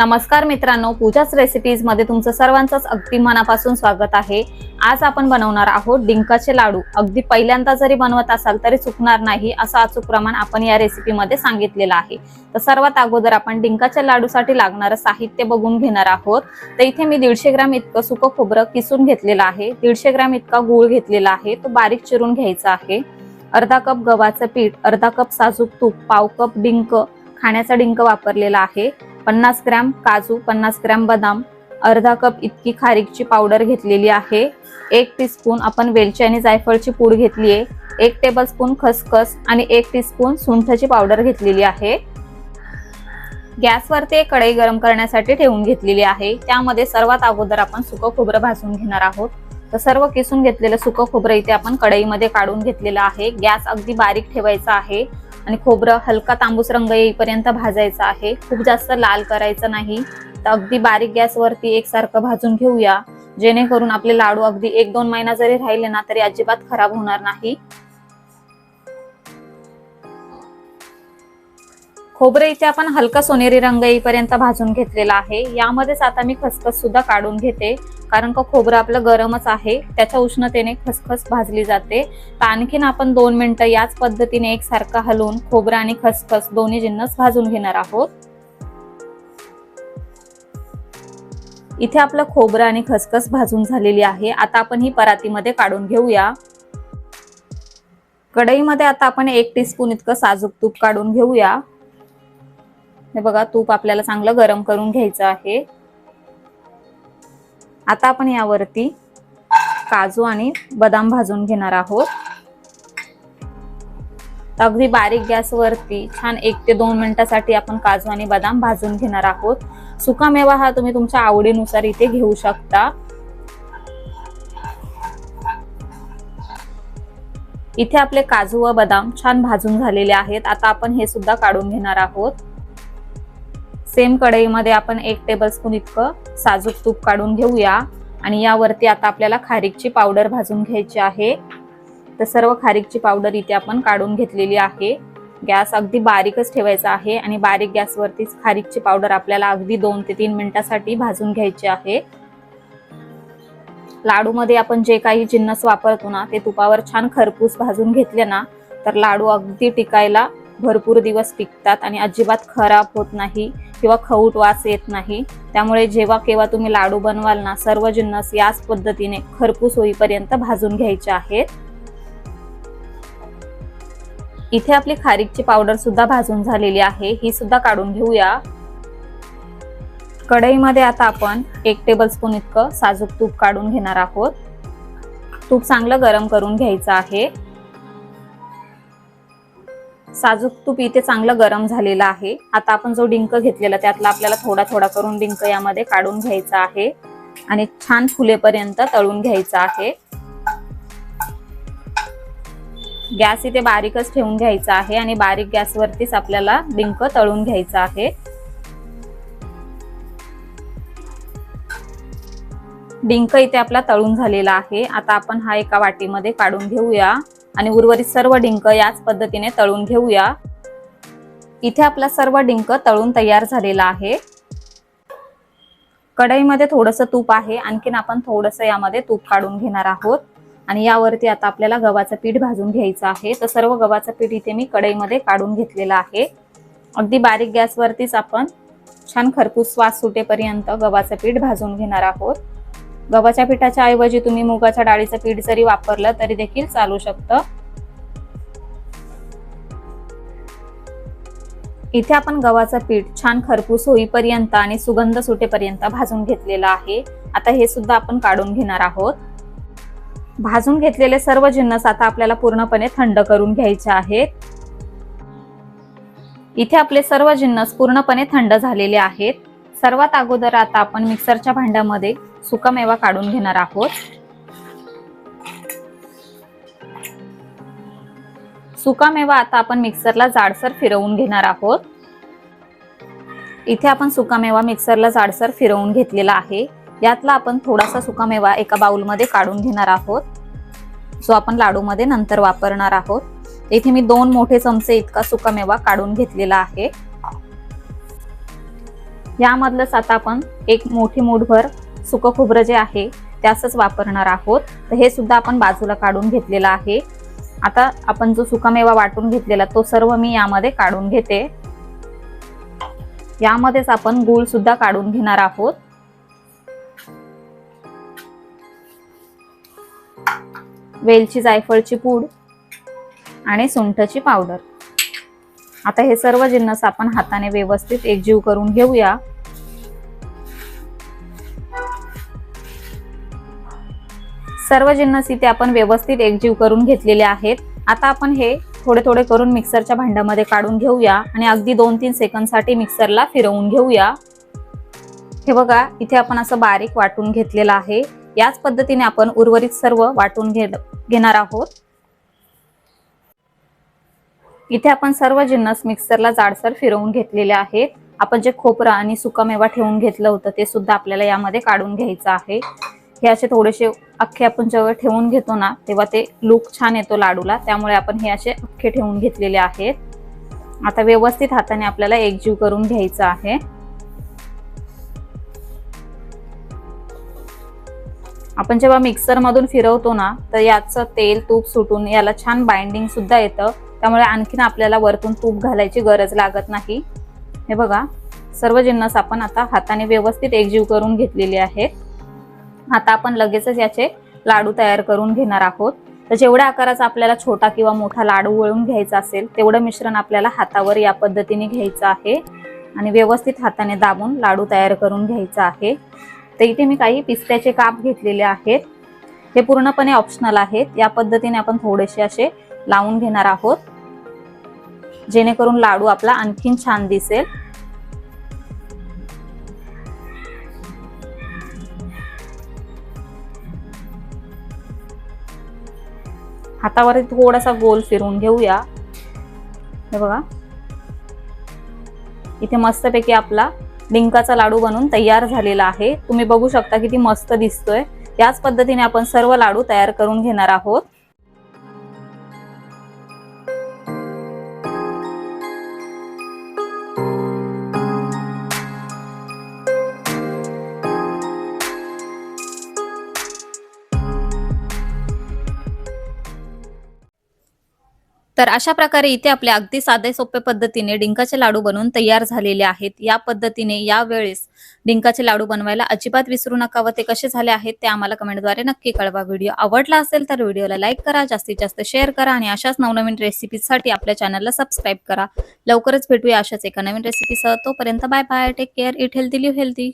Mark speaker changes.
Speaker 1: नमस्कार मित्रांनो पूजाच रेसिपीजमध्ये तुमचं सर्वांचंच अगदी मनापासून स्वागत आहे. आज आपण बनवणार आहोत डिंकाचे लाडू. अगदी पहिल्यांदा जरी बनवत असाल तरी चुकणार नाही असं अचूक प्रमाण आपण या रेसिपीमध्ये सांगितलेलं आहे. तर सर्वात अगोदर आपण डिंकाच्या लाडूसाठी लागणारं साहित्य बघून घेणार आहोत. तर इथे मी दीडशे ग्राम इतकं सुकं खोबरं किसून घेतलेलं आहे. दीडशे ग्राम इतका गूळ घेतलेला आहे. तो बारीक चिरून घ्यायचा आहे. अर्धा कप गव्हाचं पीठ अर्धा कप साजूक तूप पाव कप डिंक खाण्याचा डिंक वापरलेला आहे. पन्नास ग्रॅम काजू पन्नास ग्रॅम बदाम अर्धा कप इतकी खारीकची पावडर घेतलेली आहे. एक टीस्पून आपण वेलची आणि जायफळची पूड घेतली आहे. एक टेबलस्पून खसखस आणि एक टीस्पून सुंठची पावडर घेतलेली आहे. गॅसवरती एक कढई गरम करण्यासाठी ठेवून घेतलेली आहे. त्यामध्ये सर्वात अगोदर आपण सुकं खोबरं भाजून घेणार आहोत. तर सर्व किसून घेतलेलं सुकं खोबरं इथे आपण कढईमध्ये काढून घेतलेलं आहे. गॅस अगदी बारीक ठेवायचा आहे. आणि खोबरं हलका तांबूस रंग येईपर्यंत भाजायचं आहे. खूप जास्त लाल करायचं नाही. तर अगदी बारीक गॅसवरती एकसारखं भाजून घेऊया. जेणेकरून आपले लाडू अगदी एक दोन महिना जरी राहिले ना तरी अजिबात खराब होणार नाही. खोबरे इथे आपण हलका सोनेरी रंग येईपर्यंत भाजून घेतलेला आहे. यामध्येच आता मी खसखस सुद्धा काढून घेते. कारण का खोबरं आपलं गरमच आहे त्याच्या उष्णतेने खसखस भाजली जाते. तर आणखीन आपण दोन मिनिटं याच पद्धतीने एकसारखं हलवून खोबरं आणि खसखस दोन्ही जिन्नस भाजून घेणार आहोत. इथे आपलं खोबरं आणि खसखस भाजून झालेली आहे. आता आपण ही परातीमध्ये काढून घेऊया. कढईमध्ये आता आपण एक टीस्पून इतकं साजूक तूप काढून घेऊया. हे बघा तूप आपल्याला चांगलं गरम करून घ्यायचं आहे. आता आपण यावरती काजू आणि बदाम भाजून घेणार आहोत. अगदी बारीक गॅसवरती छान एक ते दोन मिनिटासाठी आपण काजू आणि बदाम भाजून घेणार आहोत. सुका मेवा हा तुम्ही तुमच्या आवडीनुसार इथे घेऊ शकता. इथे आपले काजू व बदाम छान भाजून झालेले आहेत. आता आपण हे सुद्धा काढून घेणार आहोत. सेम कढईमध्ये आपण एक टेबलस्पून इतकं साजूक तूप काढून घेऊया. आणि यावरती आता आपल्याला खारीकची पावडर भाजून घ्यायची आहे. तर सर्व खारीकची पावडर इथे आपण काढून घेतलेली आहे. गॅस अगदी बारीकच ठेवायचा आहे आणि बारीक गॅसवरतीच खारीकची पावडर आपल्याला अगदी दोन ते तीन मिनिटासाठी भाजून घ्यायची आहे. लाडूमध्ये आपण जे काही जिन्नस वापरतो ना ते तुपावर छान खरपूस भाजून घेतले ना तर लाडू अगदी टिकायला भरपूर दिवस टिकतात आणि अजिबात खराब होत नाही. किंवा खऊट वास येत नाही. त्यामुळे जेव्हा केव्हा तुम्ही लाडू बनवाल ना सर्व जिन्नस याच पद्धतीने खरपूस होईपर्यंत भाजून घ्यायचे आहेत. इथे आपली खारीकची पावडर सुद्धा भाजून झालेली आहे. ही सुद्धा काढून घेऊया. कढईमध्ये आता आपण एक टेबल स्पून इतकं साजूक तूप काढून घेणार आहोत. तूप चांगलं गरम करून घ्यायचं आहे. साजूक तूप इथे चांगलं गरम झालेलं आहे. आता आपण जो डिंक घेतलेला त्यातला आपल्याला थोडा थोडा करून डिंक यामध्ये काढून घ्यायचा आहे. आणि छान फुलेपर्यंत तळून घ्यायचा आहे. गॅस इथे बारीकच ठेवून घ्यायचा आहे आणि बारीक गॅसवरतीच आपल्याला डिंक तळून घ्यायचा आहे. डिंक इथे आपला तळून झालेला आहे. आता आपण हा एका वाटीमध्ये काढून घेऊया. आणि उर्वरित सर्व डिंक याच पद्धतीने तळून घेऊया. इथे आपला सर्व डिंक तळून तयार झालेला आहे. कढईमध्ये थोडंसं तूप आहे. आणखीन आपण थोडंसं यामध्ये तूप काढून घेणार आहोत. आणि यावरती आता आपल्याला गव्हाचं पीठ भाजून घ्यायचं आहे. तर सर्व गव्हाचं पीठ इथे मी कढईमध्ये काढून घेतलेलं आहे. अगदी बारीक गॅसवरतीच आपण छान खरपूस स्वास सुटेपर्यंत गव्हाचं पीठ भाजून घेणार आहोत. गव्हाच्या पिठाच्या ऐवजी तुम्ही मुगाच्या डाळीचं पीठ जरी वापरलं तरी देखील चालू शकतं. इथे आपण गव्हाचं पीठ छान खरपूस होईपर्यंत आणि सुगंध सुटेपर्यंत भाजून घेतलेलं आहे. आता हे सुद्धा आपण काढून घेणार आहोत. भाजून घेतलेले सर्व जिन्नस आता आपल्याला पूर्णपणे थंड करून घ्यायचे आहेत. इथे आपले सर्व जिन्नस पूर्णपणे थंड झालेले आहेत. सर्वात अगोदर आता आपण मिक्सरच्या भांड्यामध्ये सुका मेवा काढून घेणार आहोत. सुका मेवा आता आपण मिक्सरला जाडसर फिरवून घेणार आहोत. इथे आपण सुका मेवा मिक्सरला जाडसर फिरवून घेतलेला आहे. यातला आपण थोडासा सुका मेवा एका बाउलमध्ये काढून घेणार आहोत. जो आपण लाडूमध्ये नंतर वापरणार आहोत. इथे मी दोन मोठे चमचे इतका सुका मेवा काढून घेतलेला आहे. यामधलंच आता आपण एक मोठी मूठभर सुकं खोबरं जे आहे त्याचंच वापरणार आहोत. तर हे सुद्धा आपण बाजूला काढून घेतलेलं आहे. आता आपण जो सुकामेवा वाटून घेतलेला तो सर्व मी यामध्ये काढून घेते. यामध्येच आपण गूळ सुद्धा काढून घेणार आहोत. वेलची जायफळची पूड आणि सुंठची पावडर. आता हे सर्व जिन्नस आपण हाताने व्यवस्थित एकजीव करून घेऊया. सर्व जिन्नस इथे आपण व्यवस्थित एकजीव करून घेतलेले आहेत. आता आपण हे थोडे थोडे करून मिक्सरच्या भांड्यामध्ये काढून घेऊया आणि अगदी दोन तीन सेकंदसाठी मिक्सरला फिरवून घेऊया. हे बघा इथे आपण असं बारीक वाटून घेतलेलं आहे. याच पद्धतीने आपण उर्वरित सर्व वाटून घे घेणार आहोत. इथे आपण सर्व जिन्नस मिक्सरला जाडसर फिरवून घेतलेले आहेत. आपण जे खोबरं आणि सुकामेवा ठेवून घेतलं होतं ते सुद्धा आपल्याला यामध्ये काढून घ्यायचं आहे. हे असे थोडेसे अख्खे आपण जेव्हा ठेवून घेतो ना तेव्हा ते लुक छान येतो लाडूला. त्यामुळे आपण हे असे अख्खे ठेवून घेतलेले आहेत. आता व्यवस्थित हाताने आपल्याला एकजीव करून घ्यायचं आहे. आपण जेव्हा मिक्सरमधून फिरवतो ना तर याचं तेल तूप सुटून याला छान बाइंडिंग सुद्धा येतं. त्यामुळे आणखीन आपल्याला वरतून तूप घालायची गरज लागत नाही. हे बघा सर्व जिन्नस आपण आता हाताने व्यवस्थित एकजीव करून घेतलेले आहेत. आता आपण लगेचच याचे लाडू तयार करून घेणार आहोत. तर जेवढ्या आकाराचा आपल्याला छोटा किंवा मोठा लाडू वळून घ्यायचा असेल तेवढं मिश्रण आपल्याला हातावर या पद्धतीने घ्यायचं आहे. आणि व्यवस्थित हाताने दाबून लाडू तयार करून घ्यायचा आहे. तर इथे मी काही पिस्त्याचे काप घेतलेले आहेत. हे पूर्णपणे ऑप्शनल आहेत. या पद्धतीने आपण थोडेसे असे लावून घेणार आहोत. जेणेकरून लाडू आपला आणखीन छान दिसेल. हातावर थोडासा गोल फिरवून घेऊया. हे बघा. इथे मस्तपैकी आपला डिंकाचा लाडू बनून तयार झालेला आहे. तुम्ही बघू शकता किती मस्त दिसतोय. याच पद्धतीने आपण सर्व लाडू तयार करून घेणार आहोत. तर अशा प्रकारे इथे आपल्या अगदी साधे सोप्या पद्धतीने डिंकाचे लाडू बनवून तयार झालेले आहेत. या पद्धतीने या वेळेस डिंकाचे लाडू बनवायला अजिबात विसरू नका व ते कसे झाले आहेत ते आम्हाला कमेंटद्वारे नक्की कळवा. व्हिडिओ आवडला असेल तर व्हिडिओला लाईक करा जास्तीत जास्त शेअर करा आणि अशाच नवनवीन रेसिपीसाठी आपल्या चॅनलला सबस्क्राईब करा. लवकरच भेटूया अशाच एका नवीन रेसिपीसह. तोपर्यंत bye bye take care eat healthy live healthy